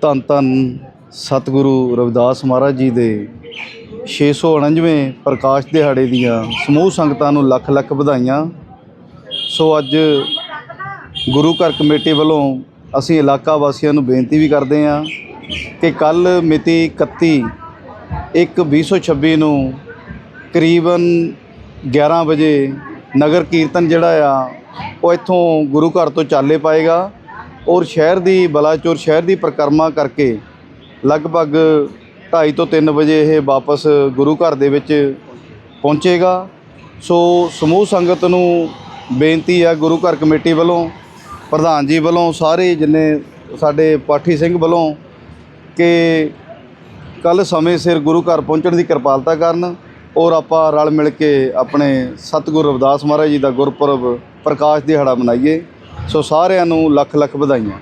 ਧੰਨ ਧੰਨ ਸਤਿਗੁਰੂ ਰਵਿਦਾਸ ਮਹਾਰਾਜ ਜੀ ਦੇ 649ਵੇਂ ਪ੍ਰਕਾਸ਼ ਦਿਹਾੜੇ ਦੀਆਂ ਸਮੂਹ ਸੰਗਤਾਂ ਨੂੰ ਲੱਖ ਲੱਖ ਵਧਾਈਆਂ। ਸੋ ਅੱਜ ਗੁਰੂ ਘਰ ਕਮੇਟੀ ਵੱਲੋਂ ਅਸੀਂ ਇਲਾਕਾ ਵਾਸੀਆਂ ਨੂੰ ਬੇਨਤੀ ਵੀ ਕਰਦੇ ਹਾਂ ਕਿ ਕੱਲ ਮਿਤੀ 31 1 2026 ਨੂੰ ਕਰੀਬਨ 11 ਵਜੇ ਨਗਰ ਕੀਰਤਨ ਜਿਹੜਾ ਆ, ਉਹ ਇੱਥੋਂ ਗੁਰੂ ਘਰ ਤੋਂ ਚਾਲੇ ਪਾਏਗਾ। ਔਰ ਸ਼ਹਿਰ ਦੀ ਬਲਾਚੌਰ ਸ਼ਹਿਰ ਦੀ ਪਰਿਕਰਮਾ ਕਰਕੇ ਲਗਭਗ 2:30 ਤੋਂ 3 ਵਜੇ ਇਹ ਵਾਪਸ ਗੁਰੂ ਘਰ ਦੇ ਵਿੱਚ ਪਹੁੰਚੇਗਾ। ਸੋ ਸਮੂਹ ਸੰਗਤ ਨੂੰ ਬੇਨਤੀ ਆ ਗੁਰੂ ਘਰ ਕਮੇਟੀ ਵੱਲੋਂ, ਪ੍ਰਧਾਨ ਜੀ ਵੱਲੋਂ, ਸਾਰੇ ਜਿੰਨੇ ਸਾਡੇ ਪਾਠੀ ਸਿੰਘ ਵੱਲੋਂ ਕਿ ਕੱਲ ਸਮੇਂ ਸਿਰ ਗੁਰੂ ਘਰ ਪਹੁੰਚਣ ਦੀ ਕਿਰਪਾਲਤਾ ਕਰਨ ਔਰ ਆਪਾਂ ਰਲ ਮਿਲ ਕੇ ਆਪਣੇ ਸਤਿਗੁਰੂ ਰਵਿਦਾਸ ਮਹਾਰਾਜ ਜੀ ਦਾ ਗੁਰਪੁਰਬ ਪ੍ਰਕਾਸ਼ ਦਿਹਾੜਾ ਮਨਾਈਏ। ਸੋ ਸਾਰਿਆਂ ਨੂੰ ਲੱਖ ਲੱਖ ਵਧਾਈਆਂ।